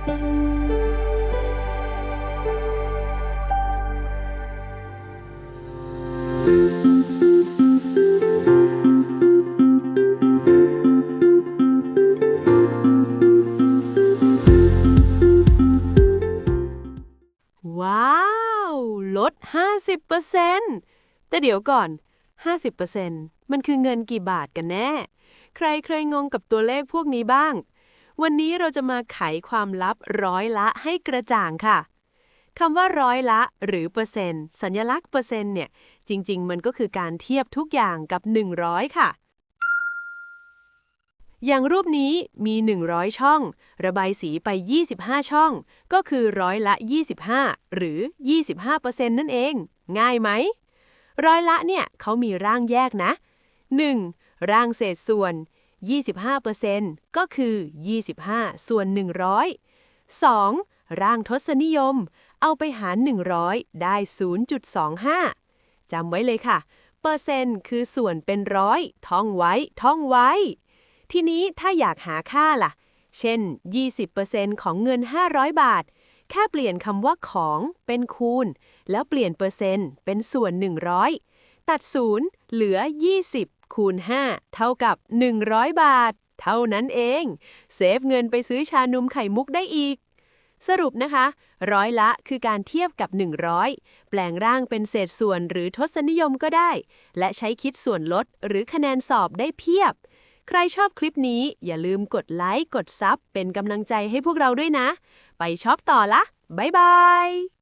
ว้าว ลด 50%แต่เดี๋ยวก่อน 50%มันคือเงินกี่บาทกันแน่ ใครเคยงงกับตัวเลขพวกนี้บ้าง วันนี้เราจะมาไขความลับร้อยละให้กระจ่างค่ะคำว่าร้อยละหรือเปอร์เซ็นต์สัญลักษณ์เปอร์เซ็นต์เนี่ย จริง ๆ มันก็คือการเทียบทุกอย่างกับ 100 ค่ะ อย่างรูปนี้มี 100 ช่อง ระบายสีไป 25 ช่อง ก็คือร้อยละ 25 หรือ 25%นั่นเอง ง่ายไหม ร้อยละเนี่ยเขามีร่างแยกนะ 1. ร่างเศษส่วน 25%ก็คือ 25 ส่วน 100 2. ร่างทศนิยม เอาไปหาร 100 ได้ 0.25 จำไว้เลยค่ะ เปอร์เซ็นต์คือส่วนเป็นร้อยท่องไว้ ท่องไว้ ทีนี้ถ้าอยากหาค่าล่ะ เช่น 20%ของเงิน 500 บาท แค่เปลี่ยนคำว่าของเป็นคูณ แล้วเปลี่ยนเปอร์เซ็นต์เป็นส่วน 100 ตัดศูนย์เหลือ 20 คูณ 5 เท่ากับ 100 บาท เท่านั้นเอง เซฟเงินไปซื้อชานมไข่มุกได้อีก สรุปนะคะ ร้อยละคือการเทียบกับ 100 แปลงร่างเป็นเศษส่วนหรือทศนิยมก็ได้ และใช้คิดส่วนลดหรือคะแนนสอบได้เพียบ ใครชอบคลิปนี้อย่าลืมกดไลค์กดซับเป็นกำลังใจให้พวกเราด้วยนะ ไปช็อปต่อละบ๊ายบาย